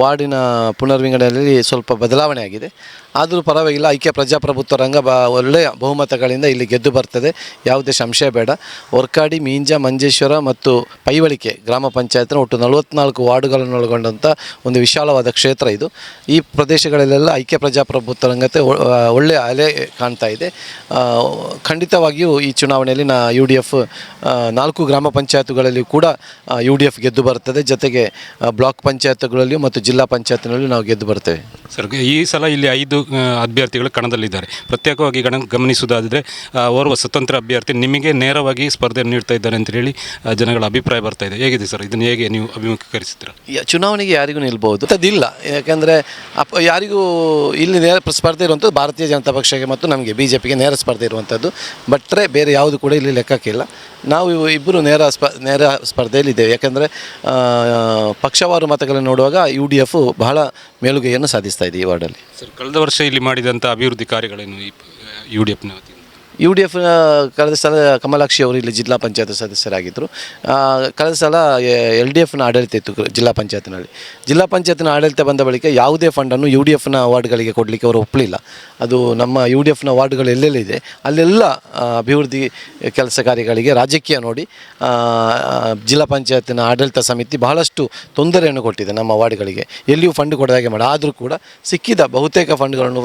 ವಾರ್ಡಿನ ಪುನರ್ವಿಂಗಡಣೆಯಲ್ಲಿ ಸ್ವಲ್ಪ ಬದಲಾವಣೆ ಆಗಿದೆ. ಆದರೂ ಪರವಾಗಿಲ್ಲ, ಐಕ್ಯ ಪ್ರಜಾಪ್ರಭುತ್ವ ರಂಗ ಬ, ಒಳ್ಳೆಯ ಬಹುಮತಗಳಿಂದ ಇಲ್ಲಿ ಗೆದ್ದು ಬರ್ತದೆ. ಯಾವುದೇ ಸಂಶಯ ಬೇಡ. ವರ್ಕಾಡಿ ಮೀಂಜ, ಮಂಜೇಶ್ವರ ಮತ್ತು ಪೈವಳಿಕೆ ಗ್ರಾಮ ಪಂಚಾಯತ್ನ ಒಟ್ಟು ನಲವತ್ನಾಲ್ಕು ವಾರ್ಡುಗಳನ್ನು ಒಳಗೊಂಡಂಥ ಒಂದು ವಿಶಾಲವಾದ ಕ್ಷೇತ್ರ ಇದು. ಈ ಪ್ರದೇಶಗಳಲ್ಲೆಲ್ಲ ಐಕ್ಯ ಪ್ರಜಾಪ್ರಭುತ್ವ ರಂಗತೆ ಒಳ್ಳೆಯ ಅಲೆ ಕಾಣ್ತಾ ಇದೆ. ಖಂಡಿತವಾಗಿಯೂ ಈ ಚುನಾವಣೆಯಲ್ಲಿ ನಾ, ಯು ಡಿ ಎಫ್ ನಾಲ್ಕು ಗ್ರಾಮ ಪಂಚಾಯತ್ಗಳಲ್ಲಿಯೂ ಕೂಡ ಯು ಡಿ ಎಫ್ ಗೆದ್ದು ಬರ್ತದೆ. ಜೊತೆಗೆ ಬ್ಲಾಕ್ ಪಂಚಾಯತ್ಗಳಲ್ಲಿಯೂ ಮತ್ತು ಜಿಲ್ಲಾ ಪಂಚಾಯತ್ನಲ್ಲೂ ನಾವು ಗೆದ್ದು ಬರ್ತೇವೆ.
ಸರ್, ಈ ಸಲ ಇಲ್ಲಿ ಐದು ಅಭ್ಯರ್ಥಿಗಳು ಕಣದಲ್ಲಿದ್ದಾರೆ. ಪ್ರತ್ಯೇಕವಾಗಿ ಗಣ, ಗಮನಿಸುವುದಾದರೆ ಓರ್ವ ಸ್ವತಂತ್ರ ಅಭ್ಯರ್ಥಿ ನಿಮಗೆ ನೇರವಾಗಿ ಸ್ಪರ್ಧೆಯನ್ನು ನೀಡ್ತಾ ಇದ್ದಾರೆ ಅಂತ ಹೇಳಿ ಜನಗಳ ಅಭಿಪ್ರಾಯ ಬರ್ತಾ ಇದೆ. ಹೇಗಿದೆ ಸರ್? ಇದನ್ನು ಹೇಗೆ ನೀವು ಅಭಿಮುಖೀಕರಿಸ್ತೀರಾ
ಚುನಾವಣೆಗೆ ಯಾರಿಗೂ ನಿಲ್ಬಹುದು? ಅದಿಲ್ಲ. ಯಾಕೆಂದರೆ, ಅಪ್, ಯಾರಿಗೂ ಇಲ್ಲಿ ನೇರ ಸ್ಪರ್ಧೆ ಇರುವಂಥದ್ದು ಭಾರತೀಯ ಜನತಾ ಪಕ್ಷಕ್ಕೆ ಮತ್ತು ನಮಗೆ ಬಿ ಜೆ ಪಿಗೆ ನೇರ ಸ್ಪರ್ಧೆ ಇರುವಂಥದ್ದು ಬಟ್ರೆ ಬೇರೆ ಯಾವುದು ಕೂಡ ಇಲ್ಲಿ ಲೆಕ್ಕಕ್ಕಿಲ್ಲ. ನಾವು ಇಬ್ಬರು ನೇರ ಸ್ಪ, ನೇರ ಸ್ಪರ್ಧೆಯಲ್ಲಿದ್ದೇವೆ. ಯಾಕೆಂದರೆ ಪಕ್ಷವಾರು ಮತಗಳನ್ನು ನೋಡುವಾಗ ಯು ಡಿ ಎಫ್ ಬಹಳ ಮೇಲುಗೈಯನ್ನು ಸಾಧಿಸ್ತಾ ಇದೆ ಈ ವಾರ್ಡಲ್ಲಿ.
ಸರ್, ಕಳೆದ ವರ್ಷ ಇಲ್ಲಿ ಮಾಡಿದಂಥ ಅಭಿವೃದ್ಧಿ ಕಾರ್ಯಗಳೇನು ಈ ಯು ಡಿ ಎಫ್ನ
ಯು ಡಿ ಎಫ್ ಕಳೆದ ಸಲ ಕಮಲಾಕ್ಷಿ ಅವರು ಇಲ್ಲಿ ಜಿಲ್ಲಾ ಪಂಚಾಯತ್ ಸದಸ್ಯರಾಗಿದ್ದರು ಕಳೆದ ಸಲ ಎಲ್ ಡಿ ಎಫ್ನ ಆಡಳಿತ ಇತ್ತು ಜಿಲ್ಲಾ ಪಂಚಾಯತ್ನಲ್ಲಿ. ಜಿಲ್ಲಾ ಪಂಚಾಯತ್ನ ಆಡಳಿತ ಬಂದ ಬಳಿಕ ಯಾವುದೇ ಫಂಡನ್ನು ಯು ಡಿ ಎಫ್ನ ವಾರ್ಡ್ಗಳಿಗೆ ಕೊಡಲಿಕ್ಕೆ ಅವರು ಒಪ್ಪಲಿಲ್ಲ. ಅದು ನಮ್ಮ ಯು ಡಿ ಎಫ್ನ ವಾರ್ಡ್ಗಳು ಎಲ್ಲೆಲ್ಲಿದೆ, ಅಲ್ಲೆಲ್ಲ ಅಭಿವೃದ್ಧಿ ಕೆಲಸ ಕಾರ್ಯಗಳಿಗೆ ರಾಜಕೀಯ ನೋಡಿ ಜಿಲ್ಲಾ ಪಂಚಾಯತ್ನ ಆಡಳಿತ ಸಮಿತಿ ಬಹಳಷ್ಟು ತೊಂದರೆಯನ್ನು ಕೊಟ್ಟಿದೆ ನಮ್ಮ ವಾರ್ಡ್ಗಳಿಗೆ. ಎಲ್ಲಿಯೂ ಫಂಡ್ ಕೊಡದ ಹಾಗೆ ಮಾಡಿ, ಆದರೂ ಕೂಡ ಸಿಕ್ಕಿದ ಬಹುತೇಕ ಫಂಡ್ಗಳನ್ನು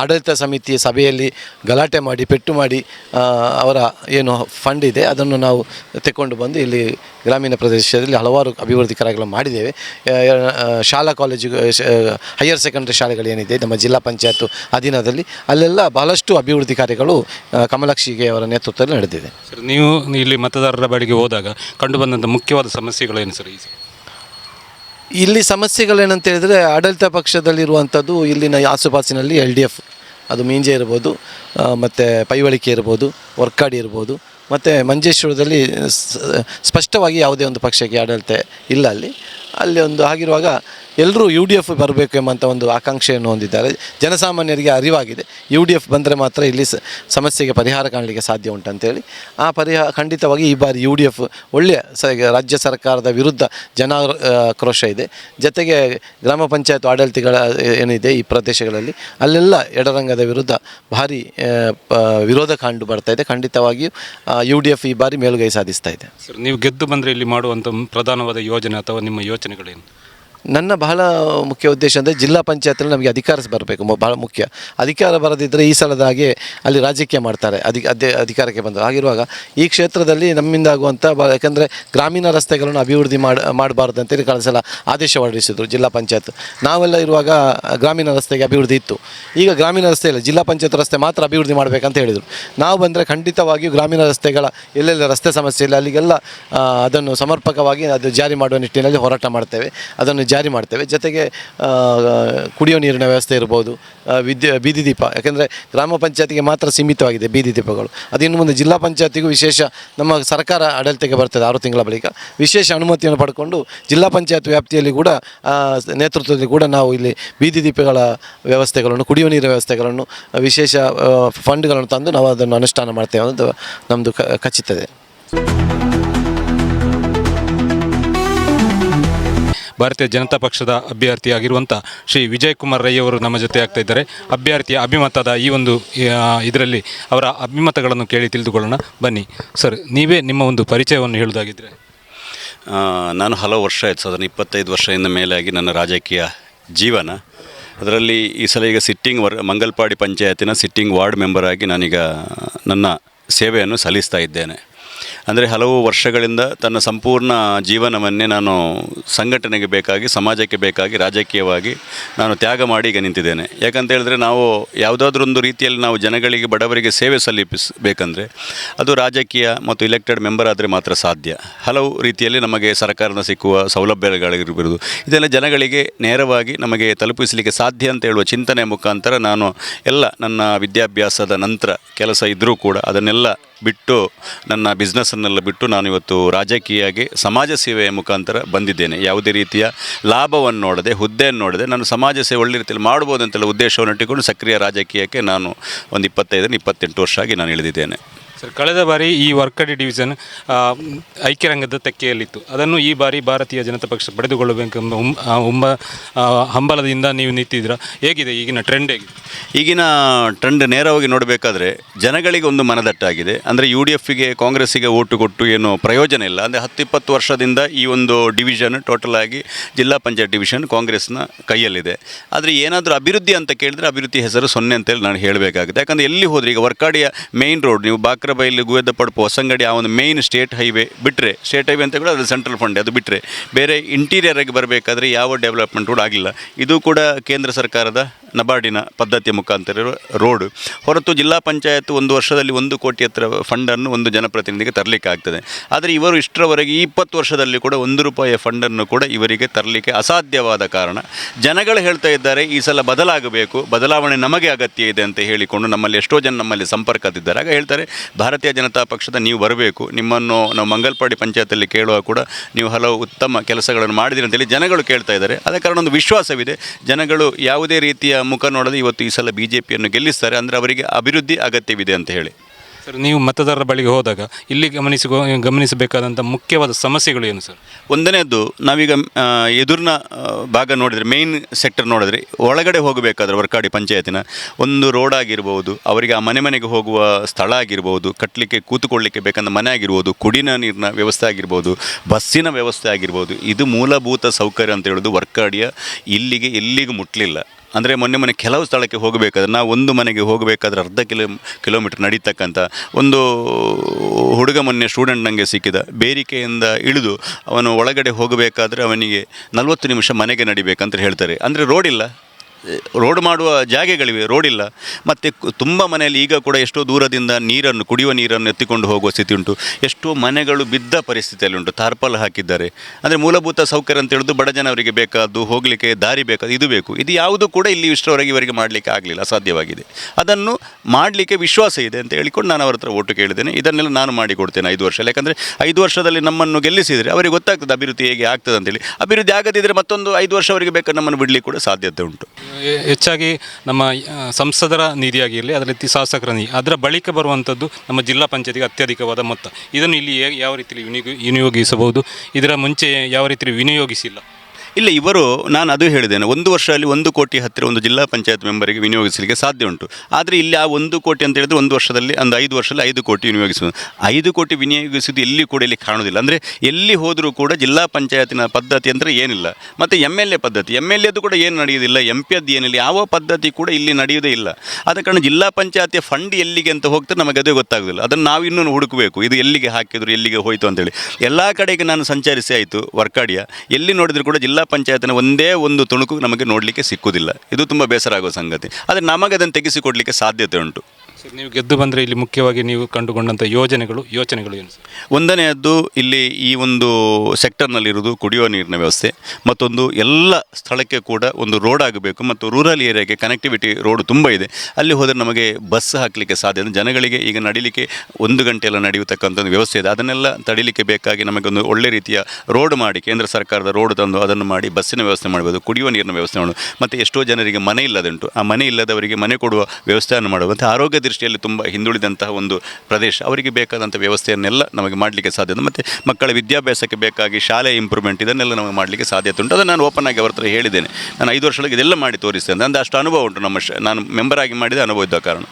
ಆಡಳಿತ ಸಮಿತಿಯ ಸಭೆಯಲ್ಲಿ ಗಲಾಟೆ ಮಾಡಿ ಪೆಟ್ಟು ಮಾಡಿ ಅವರ ಏನು ಫಂಡ್ ಇದೆ ಅದನ್ನು ನಾವು ತೆಕ್ಕೊಂಡು ಬಂದು ಇಲ್ಲಿ ಗ್ರಾಮೀಣ ಪ್ರದೇಶದಲ್ಲಿ ಹಲವಾರು ಅಭಿವೃದ್ಧಿ ಕಾರ್ಯಗಳನ್ನು ಮಾಡಿದ್ದೇವೆ ಶಾಲಾ ಕಾಲೇಜು ಹೈಯರ್ ಸೆಕೆಂಡರಿ ಶಾಲೆಗಳೇನಿದೆ ನಮ್ಮ ಜಿಲ್ಲಾ ಪಂಚಾಯತ್ ಅಧೀನದಲ್ಲಿ ಅಲ್ಲೆಲ್ಲ ಬಹಳಷ್ಟು ಅಭಿವೃದ್ಧಿ ಕಾರ್ಯಗಳು ಕಮಲಾಕ್ಷಿಗೆ ಅವರ ನೇತೃತ್ವದಲ್ಲಿ ನಡೆದಿದೆ
ಸರ್ ನೀವು ಇಲ್ಲಿ ಮತದಾರರ ಬಳಿಗೆ ಹೋದಾಗ ಕಂಡುಬಂದಂಥ ಮುಖ್ಯವಾದ ಸಮಸ್ಯೆಗಳೇನು ಸರ್ ಈ ಸಲ?
ಇಲ್ಲಿ ಸಮಸ್ಯೆಗಳೇನಂತ ಹೇಳಿದರೆ ಆಡಳಿತ ಪಕ್ಷದಲ್ಲಿರುವಂಥದ್ದು ಇಲ್ಲಿನ ಆಸುಪಾಸಿನಲ್ಲಿ ಎಲ್ ಡಿ ಎಫ್ ಅದು ಮೀಂಜೆ ಇರ್ಬೋದು ಮತ್ತು ಪೈವಳಿಕೆ ಇರ್ಬೋದು ವರ್ಕಾಡಿ ಇರ್ಬೋದು, ಮತ್ತು ಮಂಜೇಶ್ವರದಲ್ಲಿ ಸ್ಪಷ್ಟವಾಗಿ ಯಾವುದೇ ಒಂದು ಪಕ್ಷಕ್ಕೆ ಆಡಳಿತ ಇಲ್ಲ ಅಲ್ಲಿ. ಅಲ್ಲಿ ಒಂದು ಆಗಿರುವಾಗ ಎಲ್ಲರೂ ಯು ಡಿ ಎಫ್ ಬರಬೇಕು ಎಂಬಂಥ ಒಂದು ಆಕಾಂಕ್ಷೆಯನ್ನು ಹೊಂದಿದ್ದಾರೆ. ಜನಸಾಮಾನ್ಯರಿಗೆ ಅರಿವಾಗಿದೆ. ಯು ಡಿ ಎಫ್ ಬಂದರೆ ಮಾತ್ರ ಇಲ್ಲಿ ಸಮಸ್ಯೆಗೆ ಪರಿಹಾರ ಕಾಣಲಿಕ್ಕೆ ಸಾಧ್ಯ ಉಂಟಂತೇಳಿ. ಆ ಪರಿಹಾರ, ಖಂಡಿತವಾಗಿ ಈ ಬಾರಿ ಯು ಡಿ ಎಫ್ ಒಳ್ಳೆಯ ಸ, ರಾಜ್ಯ ಸರ್ಕಾರದ ವಿರುದ್ಧ ಜನಾಕ್ರೋಶ ಇದೆ. ಜೊತೆಗೆ ಗ್ರಾಮ ಪಂಚಾಯತ್ ಆಡಳಿತಗಳ ಏನಿದೆ ಈ ಪ್ರದೇಶಗಳಲ್ಲಿ, ಅಲ್ಲೆಲ್ಲ ಎಡರಂಗದ ವಿರುದ್ಧ ಭಾರಿ ವಿರೋಧ ಕಂಡು ಬರ್ತಾ ಇದೆ. ಖಂಡಿತವಾಗಿಯೂ ಯು ಡಿ ಎಫ್ ಈ ಬಾರಿ ಮೇಲುಗೈ ಸಾಧಿಸ್ತಾ ಇದೆ.
ಸರ್, ನೀವು ಗೆದ್ದು ಬಂದರೆ ಇಲ್ಲಿ ಮಾಡುವಂಥ ಪ್ರಧಾನವಾದ ಯೋಜನೆ ಅಥವಾ ನಿಮ್ಮ ಯೋಚನೆಗಳೇನು?
ನನ್ನ ಬಹಳ ಮುಖ್ಯ ಉದ್ದೇಶ ಅಂದರೆ ಜಿಲ್ಲಾ ಪಂಚಾಯತಲ್ಲಿ ನಮಗೆ ಅಧಿಕಾರ ಬರಬೇಕು ಬಹಳ ಮುಖ್ಯ. ಅಧಿಕಾರ ಬರದಿದ್ದರೆ ಈ ಸಲದ ಹಾಗೆ ಅಲ್ಲಿ ರಾಜಕೀಯ ಮಾಡ್ತಾರೆ, ಅಧಿ ಅದೇ ಅಧಿಕಾರಕ್ಕೆ ಬಂದು ಆಗಿರುವಾಗ ಈ ಕ್ಷೇತ್ರದಲ್ಲಿ ನಮ್ಮಿಂದ ಆಗುವಂಥ ಬ ಯಾಕಂದರೆ ಗ್ರಾಮೀಣ ರಸ್ತೆಗಳನ್ನು ಅಭಿವೃದ್ಧಿ ಮಾಡಿ ಮಾಡಬಾರ್ದು ಅಂತೇಳಿ ಕಳೆದ ಸಲ ಆದೇಶ ಹೊರಡಿಸಿದ್ರು ಜಿಲ್ಲಾ ಪಂಚಾಯತ್. ನಾವೆಲ್ಲ ಇರುವಾಗ ಗ್ರಾಮೀಣ ರಸ್ತೆಗೆ ಅಭಿವೃದ್ಧಿ ಇತ್ತು. ಈಗ ಗ್ರಾಮೀಣ ರಸ್ತೆ ಇಲ್ಲ, ಜಿಲ್ಲಾ ಪಂಚಾಯತ್ ರಸ್ತೆ ಮಾತ್ರ ಅಭಿವೃದ್ಧಿ ಮಾಡಬೇಕಂತ ಹೇಳಿದರು. ನಾವು ಬಂದರೆ ಖಂಡಿತವಾಗಿಯೂ ಗ್ರಾಮೀಣ ರಸ್ತೆಗಳ, ಎಲ್ಲೆಲ್ಲ ರಸ್ತೆ ಸಮಸ್ಯೆ ಇಲ್ಲ, ಅಲ್ಲಿಗೆಲ್ಲ ಅದನ್ನು ಸಮರ್ಪಕವಾಗಿ ಅದು ಜಾರಿ ಮಾಡುವ ನಿಟ್ಟಿನಲ್ಲಿ ಹೋರಾಟ ಮಾಡ್ತೇವೆ. ಅದನ್ನು ಜಾರಿ ಮಾಡ್ತೇವೆ. ಜೊತೆಗೆ ಕುಡಿಯುವ ಕುಡಿಯೋ ನೀರಿನ ವ್ಯವಸ್ಥೆ ಇರ್ಬೋದು ವಿದ್ಯು, ಬೀದಿ ದೀಪ. ಯಾಕೆಂದರೆ ಗ್ರಾಮ ಪಂಚಾಯತಿಗೆ ಮಾತ್ರ ಸೀಮಿತವಾಗಿದೆ ಬೀದಿ ದೀಪಗಳು. ಅದು ಇನ್ನು ಮುಂದೆ ಜಿಲ್ಲಾ ಪಂಚಾಯತಿಗೂ ವಿಶೇಷ ನಮ್ಮ ಸರ್ಕಾರ ಆಡಳಿತಕ್ಕೆ ಬರ್ತದೆ ಆರು ತಿಂಗಳ ಬಳಿಕ. ವಿಶೇಷ ಅನುಮತಿಯನ್ನು ಪಡ್ಕೊಂಡು ಜಿಲ್ಲಾ ಪಂಚಾಯತ್ ವ್ಯಾಪ್ತಿಯಲ್ಲಿ ಕೂಡ ನೇತೃತ್ವದಲ್ಲಿ ಕೂಡ ನಾವು ಇಲ್ಲಿ ಬೀದಿ ದೀಪಗಳ ವ್ಯವಸ್ಥೆಗಳನ್ನು ಕುಡಿಯುವ ನೀರಿನ ವ್ಯವಸ್ಥೆಗಳನ್ನು ವಿಶೇಷ ಫಂಡ್ಗಳನ್ನು ತಂದು ನಾವು ಅದನ್ನು ಅನುಷ್ಠಾನ ಮಾಡ್ತೇವೆ ಅನ್ನೋದು ನಮ್ಮದು ಕ
ಭಾರತೀಯ ಜನತಾ ಪಕ್ಷದ ಅಭ್ಯರ್ಥಿಯಾಗಿರುವಂಥ ಶ್ರೀ ವಿಜಯ್ ಕುಮಾರ್ ರೈ ಅವರು ನಮ್ಮ ಜೊತೆ ಆಗ್ತಾ ಇದ್ದಾರೆ. ಅಭ್ಯರ್ಥಿಯ ಅಭಿಮತದ ಈ ಒಂದು ಇದರಲ್ಲಿ ಅವರ ಅಭಿಮತಗಳನ್ನು ಕೇಳಿ ತಿಳಿದುಕೊಳ್ಳೋಣ. ಬನ್ನಿ. ಸರ್, ನೀವೇ ನಿಮ್ಮ ಒಂದು ಪರಿಚಯವನ್ನು
ಹೇಳೋದಾಗಿದ್ದರೆ ನಾನು ಹಲವು ವರ್ಷ ಆಯಿತು ಸದನ ಇಪ್ಪತ್ತೈದು ವರ್ಷದಿಂದ ಮೇಲಾಗಿ ನನ್ನ ರಾಜಕೀಯ ಜೀವನ. ಅದರಲ್ಲಿ ಈ ಸಲ ಈಗ ಸಿಟ್ಟಿಂಗ್ ವರ್, ಮಂಗಲ್ಪಾಡಿ ಪಂಚಾಯತಿನ ಸಿಟ್ಟಿಂಗ್ ವಾರ್ಡ್ ಮೆಂಬರಾಗಿ ನಾನೀಗ ನನ್ನ ಸೇವೆಯನ್ನು ಸಲ್ಲಿಸ್ತಾ ಇದ್ದೇನೆ. ಅಂದರೆ ಹಲವು ವರ್ಷಗಳಿಂದ ತನ್ನ ಸಂಪೂರ್ಣ ಜೀವನವನ್ನೇ ನಾನು ಸಂಘಟನೆಗೆ ಬೇಕಾಗಿ, ಸಮಾಜಕ್ಕೆ ಬೇಕಾಗಿ, ರಾಜಕೀಯವಾಗಿ ನಾನು ತ್ಯಾಗ ಮಾಡಿ ಈಗ ನಿಂತಿದ್ದೇನೆ. ಯಾಕಂತ ಹೇಳಿದ್ರೆ ನಾವು ಯಾವುದಾದ್ರೊಂದು ರೀತಿಯಲ್ಲಿ ನಾವು ಜನಗಳಿಗೆ, ಬಡವರಿಗೆ ಸೇವೆ ಸಲ್ಲಿಸಬೇಕಂದ್ರೆ ಅದು ರಾಜಕೀಯ ಮತ್ತು ಇಲೆಕ್ಟೆಡ್ ಮೆಂಬರ್ ಆದರೆ ಮಾತ್ರ ಸಾಧ್ಯ. ಹಲವು ರೀತಿಯಲ್ಲಿ ನಮಗೆ ಸರ್ಕಾರದ ಸಿಕ್ಕುವ ಸೌಲಭ್ಯಗಳಿರ್ಬೋದು. ಇದೆಲ್ಲ ಜನಗಳಿಗೆ ನೇರವಾಗಿ ನಮಗೆ ತಲುಪಿಸಲಿಕ್ಕೆ ಸಾಧ್ಯ ಅಂತ ಹೇಳುವ ಚಿಂತನೆ ಮುಖಾಂತರ ನಾನು ಎಲ್ಲ ನನ್ನ ವಿದ್ಯಾಭ್ಯಾಸದ ನಂತರ ಕೆಲಸ ಇದ್ದರೂ ಕೂಡ ಅದನ್ನೆಲ್ಲ ಬಿಟ್ಟು ನನ್ನ ಬಿಸ್ನೆಸ್ಸನ್ನೆಲ್ಲ ಬಿಟ್ಟು ನಾನು ಇವತ್ತು ರಾಜಕೀಯವಾಗಿ ಸಮಾಜ ಸೇವೆಯ ಮುಖಾಂತರ ಬಂದಿದ್ದೇನೆ. ಯಾವುದೇ ರೀತಿಯ ಲಾಭವನ್ನು ನೋಡದೆ, ಹುದ್ದೆಯನ್ನು ನೋಡದೆ ನಾನು ಸಮಾಜ ಸೇವೆ ಒಳ್ಳೆ ರೀತಿಯಲ್ಲಿ ಮಾಡ್ಬೋದು ಅಂತೆಲ್ಲ ಉದ್ದೇಶವನ್ನು ಇಟ್ಟುಕೊಂಡು ಸಕ್ರಿಯ ರಾಜಕೀಯಕ್ಕೆ ನಾನು ಒಂದು ಇಪ್ಪತ್ತೈದರಿಂದ ಇಪ್ಪತ್ತೆಂಟು ವರ್ಷ ಆಗಿ ನಾನು ಇಳಿದಿದ್ದೇನೆ.
ಸರ್, ಕಳೆದ ಬಾರಿ ಈ ವರ್ಕಡಿ ಡಿವಿಷನ್ ಐಕ್ಯರಂಗದ ತೆಕ್ಕೆಯಲ್ಲಿತ್ತು. ಅದನ್ನು ಈ ಬಾರಿ ಭಾರತೀಯ ಜನತಾ ಪಕ್ಷ ಪಡೆದುಕೊಳ್ಳಬೇಕೆಂಬ ಉಂಬ ಹಂಬಲದಿಂದ ನೀವು ನಿಂತಿದ್ದೀರಾ? ಹೇಗಿದೆ ಈಗಿನ ಟ್ರೆಂಡ್ ಹೇಗಿದೆ?
ಈಗಿನ ಟ್ರೆಂಡ್ ನೇರವಾಗಿ ನೋಡಬೇಕಾದ್ರೆ ಜನಗಳಿಗೆ ಒಂದು ಮನದಟ್ಟಾಗಿದೆ. ಅಂದರೆ ಯು ಡಿ ಎಫ್ಗೆ ಕಾಂಗ್ರೆಸ್ಸಿಗೆ ಓಟು ಕೊಟ್ಟು ಏನು ಪ್ರಯೋಜನ ಇಲ್ಲ. ಅಂದರೆ ಹತ್ತು ಇಪ್ಪತ್ತು ವರ್ಷದಿಂದ ಈ ಒಂದು ಡಿವಿಷನ್ ಟೋಟಲ್ ಆಗಿ ಜಿಲ್ಲಾ ಪಂಚಾಯತ್ ಡಿವಿಷನ್ ಕಾಂಗ್ರೆಸ್ನ ಕೈಯಲ್ಲಿದೆ. ಆದರೆ ಏನಾದರೂ ಅಭಿವೃದ್ಧಿ ಅಂತ ಕೇಳಿದ್ರೆ ಅಭಿವೃದ್ಧಿ ಹೆಸರು ಸೊನ್ನೆ ಅಂತೇಳಿ ನಾನು ಹೇಳಬೇಕಾಗುತ್ತೆ. ಯಾಕಂದರೆ ಎಲ್ಲಿ ಹೋದರೆ? ಈಗ ವರ್ಕಾಡಿಯ ಮೇನ್ ರೋಡ್ ನೀವು ಬಾಕ್ರಬೈಲಿ ಗುವೆದ ಪಡ್ಪು ಹೊಸಂಗಡಿ ಆ ಒಂದು ಮೇಯ್ನ್ ಸ್ಟೇಟ್ ಹೈವೇ ಬಿಟ್ಟರೆ ಸ್ಟೇಟ್ ಹೈವೇ ಅಂತ ಕೂಡ ಅದು ಸೆಂಟ್ರಲ್ ಫಂಡ್ ಅದು ಬಿಟ್ಟರೆ ಬೇರೆ ಇಂಟೀರಿಯರ್ ಆಗಿ ಬರಬೇಕಾದ್ರೆ ಯಾವ ಡೆವಲಪ್ಮೆಂಟ್ ಕೂಡ ಆಗಿಲ್ಲ. ಇದು ಕೂಡ ಕೇಂದ್ರ ಸರ್ಕಾರದ ನಬಾರ್ಡಿನ ಪದ್ಧತಿಯ ಮುಖಾಂತರ ರೋಡ್. ಹೊರತು ಜಿಲ್ಲಾ ಪಂಚಾಯತ್ ಒಂದು ವರ್ಷದಲ್ಲಿ ಒಂದು ಕೋಟಿ ಹತ್ರ ಫಂಡನ್ನು ಒಂದು ಜನಪ್ರತಿನಿಧಿಗೆ ತರಲಿಕ್ಕೆ ಆಗ್ತದೆ. ಆದರೆ ಇವರು ಇಷ್ಟರವರೆಗೆ ಇಪ್ಪತ್ತು ವರ್ಷದಲ್ಲಿ ಕೂಡ ಒಂದು ರೂಪಾಯಿಯ ಫಂಡನ್ನು ಕೂಡ ಇವರಿಗೆ ತರಲಿಕ್ಕೆ ಅಸಾಧ್ಯವಾದ ಕಾರಣ ಜನಗಳು ಹೇಳ್ತಾ ಇದ್ದಾರೆ, ಈ ಸಲ ಬದಲಾಗಬೇಕು, ಬದಲಾವಣೆ ನಮಗೆ ಅಗತ್ಯ ಇದೆ ಅಂತ ಹೇಳಿಕೊಂಡು ನಮ್ಮಲ್ಲಿ ಎಷ್ಟೋ ಜನ ನಮ್ಮಲ್ಲಿ ಸಂಪರ್ಕದಿದ್ದಾರೆ ಆಗ ಹೇಳ್ತಾರೆ, ಭಾರತೀಯ ಜನತಾ ಪಕ್ಷದ ನೀವು ಬರಬೇಕು, ನಿಮ್ಮನ್ನು ನಾವು ಮಂಗಲ್ಪಾಡಿ ಪಂಚಾಯತಲ್ಲಿ ಕೇಳುವ ಕೂಡ ನೀವು ಹಲವು ಉತ್ತಮ ಕೆಲಸಗಳನ್ನು ಮಾಡಿದಿರಿ ಅಂತೇಳಿ ಜನಗಳು ಕೇಳ್ತಾ ಇದ್ದಾರೆ. ಆದ ಕಾರಣ ಒಂದು ವಿಶ್ವಾಸವಿದೆ, ಜನಗಳು ಯಾವುದೇ ರೀತಿಯ ಮುಖ ನೋಡದೆ ಇವತ್ತು ಈ ಸಲ ಬಿ ಜೆ ಪಿಯನ್ನು ಗೆಲ್ಲಿಸ್ತಾರೆ. ಅಂದರೆ ಅವರಿಗೆ ಅಭಿವೃದ್ಧಿ ಅಗತ್ಯವಿದೆ ಅಂತ ಹೇಳಿ.
ಸರ್ ನೀವು ಮತದಾರರ ಬಳಿಗೆ ಹೋದಾಗ ಇಲ್ಲಿ ಗಮನಿಸಿ ಗಮನಿಸಬೇಕಾದಂಥ ಮುಖ್ಯವಾದ ಸಮಸ್ಯೆಗಳು ಏನು ಸರ್?
ಒಂದನೇದು ನಾವೀಗ ಎದುರಿನ ಭಾಗ ನೋಡಿದರೆ ಮೇಯ್ನ್ ಸೆಕ್ಟರ್ ನೋಡಿದ್ರೆ ಒಳಗಡೆ ಹೋಗಬೇಕಾದ್ರೆ ವರ್ಕಾಡಿ ಪಂಚಾಯತಿನ ಒಂದು ರೋಡ್ ಆಗಿರ್ಬೋದು ಅವರಿಗೆ ಆ ಮನೆ ಮನೆಗೆ ಹೋಗುವ ಸ್ಥಳ ಆಗಿರ್ಬೋದು ಕಟ್ಟಲಿಕ್ಕೆ ಕೂತುಕೊಳ್ಳಿಕ್ಕೆ ಬೇಕಂದ ಮನೆ ಆಗಿರ್ಬೋದು ಕುಡಿನ ನೀರಿನ ವ್ಯವಸ್ಥೆ ಆಗಿರ್ಬೋದು ಬಸ್ಸಿನ ವ್ಯವಸ್ಥೆ ಆಗಿರ್ಬೋದು ಇದು ಮೂಲಭೂತ ಸೌಕರ್ಯ ಅಂತ ಹೇಳೋದು ವರ್ಕಾಡಿಯ ಇಲ್ಲಿಗೆ ಎಲ್ಲಿಗೂ ಮುಟ್ಟಲಿಲ್ಲ ಅಂದರೆ ಮೊನ್ನೆ ಮೊನ್ನೆ ಕೆಲವು ಸ್ಥಳಕ್ಕೆ ಹೋಗಬೇಕಾದ್ರೆ, ನಾವು ಒಂದು ಮನೆಗೆ ಹೋಗಬೇಕಾದ್ರೆ ಅರ್ಧ ಕಿಲೋ, ಕಿಲೋಮೀಟ್ರ್ ನಡೀತಕ್ಕಂಥ ಒಂದು ಹುಡುಗ ಮೊನ್ನೆ ಸ್ಟೂಡೆಂಟ್ ನನಗೆ ಸಿಕ್ಕಿದ. ಬೇರಿಕೆಯಿಂದ ಇಳಿದು ಅವನು ಒಳಗಡೆ ಹೋಗಬೇಕಾದ್ರೆ ಅವನಿಗೆ ನಲವತ್ತು ನಿಮಿಷ ಮನೆಗೆ ನಡಿಬೇಕಂತ ಹೇಳ್ತಾರೆ. ಅಂದರೆ ರೋಡ್ ಇಲ್ಲ? ರೋಡ್ ಮಾಡುವ ಜಾಗೆಗಳಿವೆ, ರೋಡ್ ಇಲ್ಲ. ಮತ್ತು ತುಂಬ ಮನೆಯಲ್ಲಿ ಈಗ ಕೂಡ ಎಷ್ಟೋ ದೂರದಿಂದ ನೀರನ್ನು, ಕುಡಿಯುವ ನೀರನ್ನು ಎತ್ತಿಕೊಂಡು ಹೋಗುವ ಸ್ಥಿತಿ ಉಂಟು. ಎಷ್ಟೋ ಮನೆಗಳು ಬಿದ್ದ ಪರಿಸ್ಥಿತಿಯಲ್ಲಿ ಉಂಟು. ತಾರ್ಪಾಲ್ ಹಾಕಿದ್ದಾರೆ. ಅಂದರೆ ಮೂಲಭೂತ ಸೌಕರ್ಯ ಅಂತ ಹೇಳೋದು ಬಡ ಜನವರಿಗೆ ಬೇಕಾದ್ದು, ಹೋಗಲಿಕ್ಕೆ ದಾರಿ ಬೇಕಾದ್ದು, ಇದು ಬೇಕು. ಇದು ಯಾವುದು ಕೂಡ ಇಲ್ಲಿ ಇಷ್ಟರವರೆಗೆ ಇವರಿಗೆ ಮಾಡಲಿಕ್ಕೆ ಆಗಲಿಲ್ಲ, ಅಸಾಧ್ಯವಾಗಿದೆ. ಅದನ್ನು ಮಾಡಲಿಕ್ಕೆ ವಿಶ್ವಾಸ ಇದೆ ಅಂತ ಹೇಳಿಕೊಂಡು ನಾನು ಅವರ ಹತ್ರ ಓಟು ಕೇಳಿದ್ದೇನೆ. ಇದನ್ನೆಲ್ಲ ನಾನು ಮಾಡಿಕೊಡ್ತೇನೆ ಐದು ವರ್ಷ. ಯಾಕಂದರೆ ಐದು ವರ್ಷದಲ್ಲಿ ನಮ್ಮನ್ನು ಗೆಲ್ಲಿಸಿದರೆ ಅವರಿಗೆ ಗೊತ್ತಾಗ್ತದೆ ಅಭಿವೃದ್ಧಿ ಹೇಗೆ ಆಗ್ತದೆ ಅಂತೇಳಿ ಅಭಿವೃದ್ಧಿ ಆಗದಿದ್ದರೆ ಮತ್ತೊಂದು ಐದು ವರ್ಷ ಅವರಿಗೆ ನಮ್ಮನ್ನು ಬಿಡಲಿಕ್ಕೆ ಕೂಡ ಸಾಧ್ಯತೆ ಉಂಟು.
ಹೆಚ್ಚಾಗಿ ನಮ್ಮ ಸಂಸದರ ನಿಧಿಯಾಗಿರಲಿ ಅದರ ರೀತಿ ಶಾಸಕರ ನಿಧಿ, ಅದರ ಬಳಿಕ ಬರುವಂಥದ್ದು ನಮ್ಮ ಜಿಲ್ಲಾ ಪಂಚಾಯತಿಗೆ ಅತ್ಯಧಿಕವಾದ ಮೊತ್ತ. ಇದನ್ನು ಇಲ್ಲಿ ಯಾವ ರೀತಿಯಲ್ಲಿ ವಿನಿಯೋಗ ವಿನಿಯೋಗಿಸಬಹುದು? ಇದರ ಮುಂಚೆ ಯಾವ ರೀತಿಯಲ್ಲಿ ವಿನಿಯೋಗಿಸಿಲ್ಲ?
ಇಲ್ಲ, ಇವರು, ನಾನು ಅದು ಹೇಳಿದ್ದೇನೆ, ಒಂದು ವರ್ಷದಲ್ಲಿ ಒಂದು ಕೋಟಿ ಹತ್ತಿರ ಒಂದು ಜಿಲ್ಲಾ ಪಂಚಾಯತ್ ಮೆಂಬರಿಗೆ ವಿನಿಯೋಗಿಸಲಿಕ್ಕೆ ಸಾಧ್ಯ ಉಂಟು. ಆದರೆ ಇಲ್ಲಿ ಆ ಒಂದು ಕೋಟಿ ಅಂತ ಹೇಳಿದ್ರೆ ಒಂದು ವರ್ಷದಲ್ಲಿ ಒಂದು ಐದು ವರ್ಷದಲ್ಲಿ ಐದು ಕೋಟಿ ವಿನಿಯೋಗಿಸುವುದು. ಐದು ಕೋಟಿ ವಿನಿಯೋಗಿಸಿದ್ದು ಎಲ್ಲಿ ಕೂಡ ಇಲ್ಲಿ ಕಾಣೋದಿಲ್ಲ ಅಂದರೆ ಎಲ್ಲಿ ಹೋದರೂ ಕೂಡ ಜಿಲ್ಲಾ ಪಂಚಾಯತಿನ ಪದ್ಧತಿ ಅಂದರೆ ಏನಿಲ್ಲ. ಮತ್ತು ಎಂ ಎಲ್ ಎ ಪದ್ಧತಿ ಎಂ ಎಲ್ ಎದು ಕೂಡ ಏನು ನಡೆಯೋದಿಲ್ಲ ಎಂ ಪಿ ಅದು ಏನಿಲ್ಲ, ಯಾವ ಪದ್ಧತಿ ಕೂಡ ಇಲ್ಲಿ ನಡೆಯೋದೇ ಇಲ್ಲ. ಆದ ಕಾರಣ ಜಿಲ್ಲಾ ಪಂಚಾಯತಿಯ ಫಂಡ್ ಎಲ್ಲಿಗೆ ಅಂತ ಹೋಗ್ತಾರೆ ನಮಗೆ ಅದೇ ಗೊತ್ತಾಗೋದಿಲ್ಲ. ಅದನ್ನು ನಾವು ಇನ್ನೂ ಹುಡುಕಬೇಕು, ಇದು ಎಲ್ಲಿಗೆ ಹಾಕಿದ್ರು, ಎಲ್ಲಿಗೆ ಹೋಯಿತು ಅಂತೇಳಿ ಎಲ್ಲ ಕಡೆಗೆ ನಾನು ಸಂಚರಿಸಿ ಆಯಿತು ವರ್ಕಾಡಿಯ. ಎಲ್ಲಿ ನೋಡಿದ್ರು ಕೂಡ ಜಿಲ್ಲಾ ಪಂಚಾಯತಿನ ಒಂದೇ ಒಂದು ತುಣುಕು ನಮಗೆ ನೋಡಲಿಕ್ಕೆ ಸಿಕ್ಕುವುದಿಲ್ಲ ಇದು ತುಂಬ ಬೇಸರ ಆಗುವ ಸಂಗತಿ. ಆದರೆ ನಮಗೆ ಅದನ್ನು ತೆಗೆಸಿಕೊಡಲಿಕ್ಕೆ ಸಾಧ್ಯತೆ ಉಂಟು.
ನೀವು ಗೆದ್ದು ಬಂದರೆ ಇಲ್ಲಿ ಮುಖ್ಯವಾಗಿ ನೀವು ಕಂಡುಕೊಂಡಂಥ ಯೋಜನೆಗಳು, ಯೋಚನೆಗಳು ಏನು ಸರ್?
ಒಂದನೆಯದ್ದು, ಇಲ್ಲಿ ಈ ಒಂದು ಸೆಕ್ಟರ್ನಲ್ಲಿರುವುದು ಕುಡಿಯುವ ನೀರಿನ ವ್ಯವಸ್ಥೆ, ಮತ್ತೊಂದು ಎಲ್ಲ ಸ್ಥಳಕ್ಕೆ ಕೂಡ ಒಂದು ರೋಡ್ ಆಗಬೇಕು, ಮತ್ತು ರೂರಲ್ ಏರಿಯಾಗೆ ಕನೆಕ್ಟಿವಿಟಿ ರೋಡ್ ತುಂಬ ಇದೆ. ಅಲ್ಲಿ ಹೋದರೆ ನಮಗೆ ಬಸ್ ಹಾಕಲಿಕ್ಕೆ ಸಾಧ್ಯ ಜನಗಳಿಗೆ ಈಗ ನಡಿಲಿಕ್ಕೆ ಒಂದು ಗಂಟೆ ಎಲ್ಲ ನಡೆಯತಕ್ಕಂಥ ಒಂದು ವ್ಯವಸ್ಥೆ ಇದೆ. ಅದನ್ನೆಲ್ಲ ತಡೀಲಿಕ್ಕೆ ಬೇಕಾಗಿ ನಮಗೊಂದು ಒಳ್ಳೆ ರೀತಿಯ ರೋಡ್ ಮಾಡಿ, ಕೇಂದ್ರ ಸರ್ಕಾರದ ರೋಡ್ ತಂದು ಅದನ್ನು ಮಾಡಿ ಬಸ್ಸಿನ ವ್ಯವಸ್ಥೆ ಮಾಡ್ಬೋದು, ಕುಡಿಯುವ ನೀರಿನ ವ್ಯವಸ್ಥೆ ಮಾಡೋದು ಮತ್ತು ಎಷ್ಟೋ ಜನರಿಗೆ ಮನೆ ಇಲ್ಲದಂಟು, ಆ ಮನೆ ಇಲ್ಲದವರಿಗೆ ಮನೆ ಕೊಡುವ ವ್ಯವಸ್ಥೆಯನ್ನು ಮಾಡುವ ಮತ್ತು ಆರೋಗ್ಯ ದೃಷ್ಟಿಯಲ್ಲಿ ತುಂಬ ಹಿಂದುಳಿದಂತಹ ಒಂದು ಪ್ರದೇಶ. ಅವರಿಗೆ ಬೇಕಾದಂಥ ವ್ಯವಸ್ಥೆಯನ್ನೆಲ್ಲ ನಮಗೆ ಮಾಡಲಿಕ್ಕೆ ಸಾಧ್ಯ ಮತ್ತು ಮಕ್ಕಳ ವಿದ್ಯಾಭ್ಯಾಸಕ್ಕೆ ಬೇಕಾಗಿ ಶಾಲೆ ಇಂಪ್ರೂವ್ಮೆಂಟ್ ಇದನ್ನೆಲ್ಲ ನಮಗೆ ಮಾಡಲಿಕ್ಕೆ ಸಾಧ್ಯತೆ ಉಂಟು. ಅದನ್ನು ನಾನು ಓಪನ್ ಆಗಿ ಅವ್ರ ಹತ್ರ ಹೇಳಿದ್ದೇನೆ. ನಾನು ಐದು ವರ್ಷದೊಳಗೆ ಇದೆಲ್ಲ ಮಾಡಿ ತೋರಿಸ್ತೇನೆ. ನಂದು ಅಷ್ಟು ಅನುಭವ ಉಂಟು ನಮ್ಮ ಶ, ನಾನು ಮೆಂಬರ್ ಆಗಿ ಮಾಡಿದ ಅನುಭವ ಇದ್ದ ಕಾರಣ.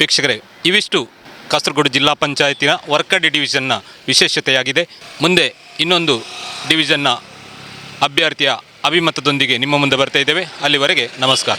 ವೀಕ್ಷಕರೇ, ಇವಿಷ್ಟು ಕಾಸರಗೋಡು ಜಿಲ್ಲಾ ಪಂಚಾಯತಿನ ವರ್ಕಡಿ ಡಿವಿಷನ್ನ ವಿಶೇಷತೆಯಾಗಿದೆ. ಮುಂದೆ ಇನ್ನೊಂದು ಡಿವಿಷನ್ನ ಅಭ್ಯರ್ಥಿಯ ಅಭಿಮತದೊಂದಿಗೆ ನಿಮ್ಮ ಮುಂದೆ ಬರ್ತಾ ಇದ್ದೇವೆ. ಅಲ್ಲಿವರೆಗೆ ನಮಸ್ಕಾರ.